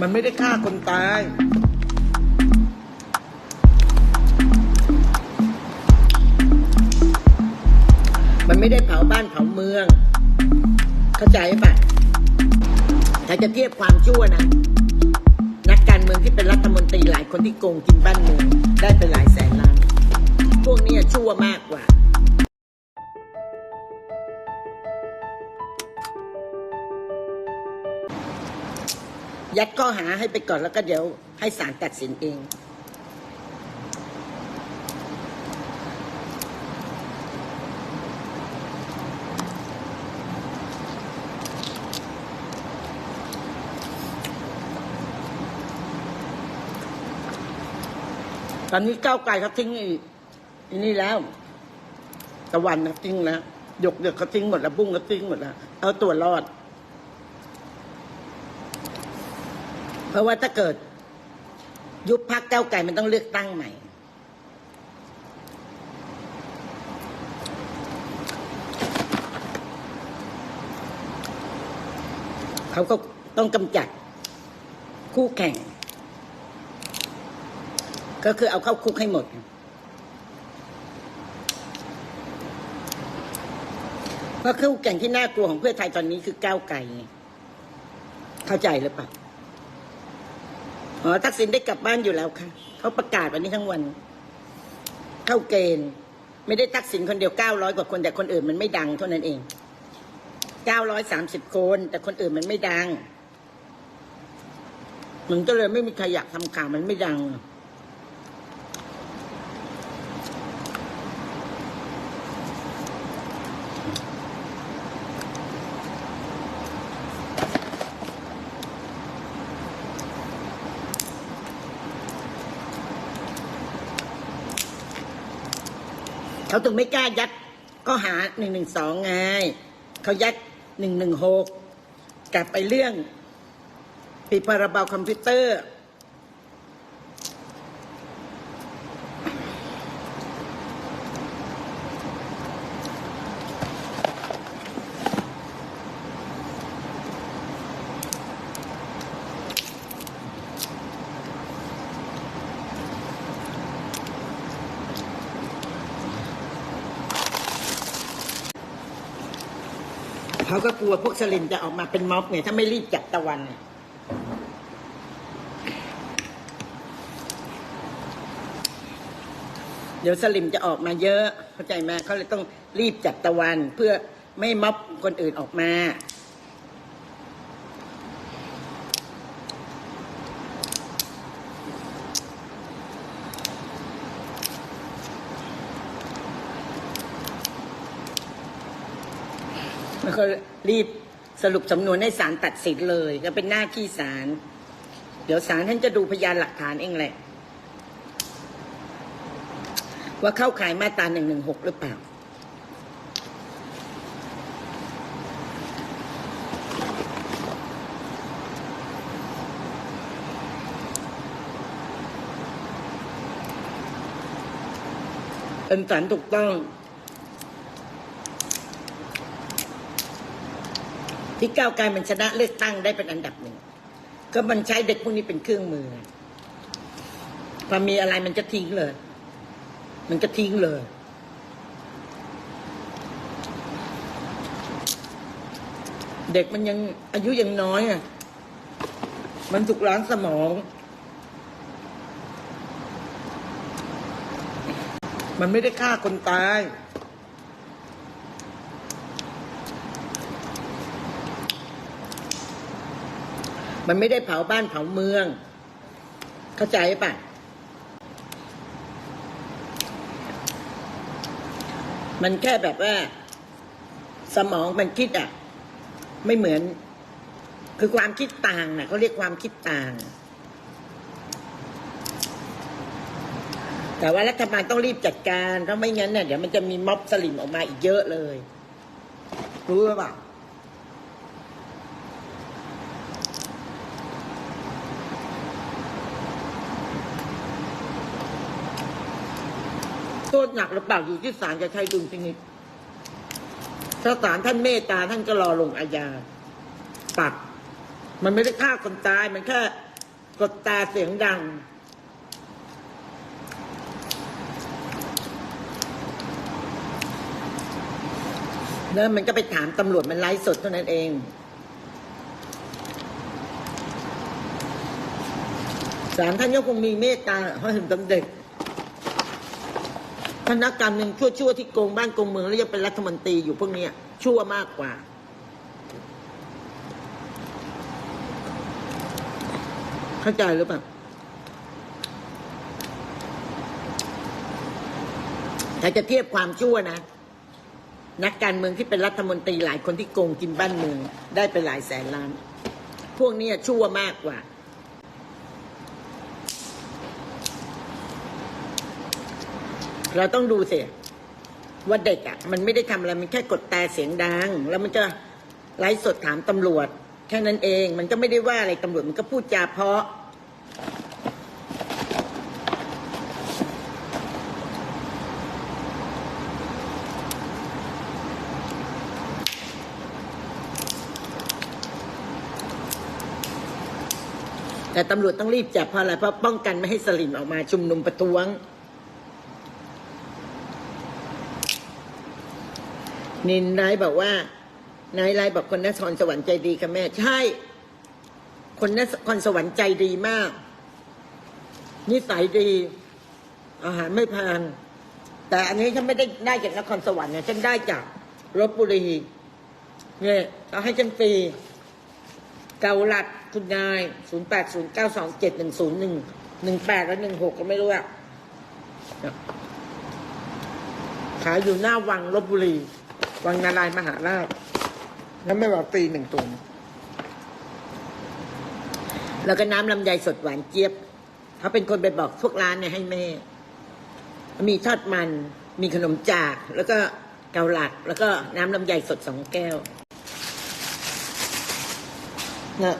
มันไม่ได้ฆ่าคนตาย มันไม่ได้เผาบ้านเผาเมือง เข้าใจปะถ้าจะเทียบความชั่วนะนักการเมืองที่เป็นรัฐมนตรีหลายคนที่โกงกินบ้านเมืองได้ไปหลายแสนล้าน พวกนี้ชั่วมากกว่า ยัดข้อหาให้ไปก่อนแล้วก็เดี๋ยวให้ศาลตัดสินเอง ตอนนี้ก้าวไกลเขาทิ้งอีกอันนี้แล้ว ตะวันนะทิ้งแล้วหยกเดือกเขาทิ้งหมดแล้วบุ้งเขาทิ้งหมดแล้ว เอาตัวรอด เพราะว่าถ้าเกิด ยุบพักเก้าวไก่มันต้องเลือกตั้งใหม่ เขาก็ต้องกำจัดคู่แข่ง ก็คือเอาเข้าคุกให้หมด เพราะคู่แข่งที่น่ากลัวของเพื่อไทยตอนนี้คือก้าวไก่เข้าใจหรือเปล่า อ๋อทักษิณได้กลับบ้านอยู่แล้วค่ะเขาประกาศวันนี้ทั้งวัน เข้าเกณฑ์ ไม่ได้ทักษิณคนเดียวเก้าร้อยกว่าคน แต่คนอื่นมันไม่ดังเท่านั้นเองเก้าร้อยสามสิบคน แต่คนอื่นมันไม่ดังมันก็เลยไม่มีใครอยากทำข่าวมันไม่ดัง เขาถึงไม่กล้ายัดก็หาหนึ่งหนึ่งสองไงเขายัดหนึ่งหนึ่งหกกลับไปเรื่องปีพรบคอมพิวเตอร์ เขาก็กลัวพวกสลิมจะออกมาเป็นม็อบเนี่ยถ้าไม่รีบจับตะวันเนี่ยเดี๋ยวสลิมจะออกมาเยอะ เข้าใจไหมเขาเลยต้องรีบจับตะวันเพื่อไม่ม็อบคนอื่นออกมา ก็รีบสรุปสำนวนให้ศาลตัดสินเลย ก็เป็นหน้าที่ศาลเดี๋ยวศาลท่านจะดูพยานหลักฐานเองแหละ ว่าเข้าข่ายมาตราหนึ่งหนึ่งหกหรือเปล่า เป็นศาลถูกต้อง ที่ก้าวไกลมันชนะเลือกตั้งได้เป็นอันดับหนึ่ง ก็มันใช้เด็กพวกนี้เป็นเครื่องมือ พอมีอะไรมันจะทิ้งเลย มันจะทิ้งเลย เด็กมันยังอายุยังน้อยอะ มันถูกล้างสมอง มันไม่ได้ฆ่าคนตาย มันไม่ได้เผาบ้านเผาเมือง เข้าใจปะมันแค่แบบว่า สมองมันคิดอะ ไม่เหมือน คือความคิดต่างนะเขาเรียกความคิดต่าง แต่ว่ารัฐบาลต้องรีบจัดการเพราะไม่งั้นเนี่ยเดี๋ยวมันจะมีม็อบสลิมออกมาอีกเยอะเลย รู้หรือเปล่า โทษหนักหรือเปล่าอยู่ที่ศาลจะใช้ดุลพินิจถ้าศาลท่านเมตตาท่านก็รอลงอาญาปรับมันไม่ได้ฆ่าคนตายมันแค่กดตาเสียงดัง แล้วมันก็ไปถามตำรวจมันไลฟ์สดเท่านั้นเองศาลท่านก็คงมีเมตตาเพราะเห็นตำเด็ก ถ้านักการเมืองชั่วๆที่โกงบ้านโกงเมืองแล้วยังเป็นรัฐมนตรีอยู่พวกนี้ชั่วมากกว่า เข้าใจหรือเปล่าถ้าจะเทียบความชั่วนะ นักการเมืองที่เป็นรัฐมนตรีหลายคนที่โกงกินบ้านเมือง ได้ไปหลายแสนล้าน พวกนี้ชั่วมากกว่า เราต้องดูสิว่าเด็กอะ มันไม่ได้ทำอะไร มันแค่กดแต่เสียงดัง แล้วมันจะไลฟ์สดถามตำรวจ แค่นั้นเอง มันก็ไม่ได้ว่าอะไรตำรวจมันก็พูดจาเพาะ แต่ตำรวจต้องรีบจับเพราะอะไรเพราะป้องกันไม่ให้สลิมออกมาชุมนุมประท้วง นินไร้บอกว่านายไร้บอกคนนครสวรรค์ใจดีค่ะแม่ ใช่ คนนครสวรรค์ใจดีมาก นิสัยดี อาหารไม่แพงแต่อันนี้ฉันไม่ได้ได้จากนครสวรรค์เนี่ยฉันได้จากลบบุรีเนี่ยเขาให้ฉันฟรีเกาลัดคุณนายศูนย์แปดศูนย์เก้าสองเจ็ดหนึ่งศูนย์หนึ่งหนึ่งแปดและหนึ่งหกก็ไม่รู้อะขายอยู่หน้าวังลบบุรี วังนารายมหาราชแล้วไม่ว่าตีหนึ่งตุนแล้วก็น้ำลำไยสดหวานเจี๊ยบเขาเป็นคนไปบอกพวกร้านเนี่ยให้แม่ มีทอดมัน มีขนมจาก แล้วก็เกาหลัด แล้วก็น้ำลำไยสดสองแก้วนะ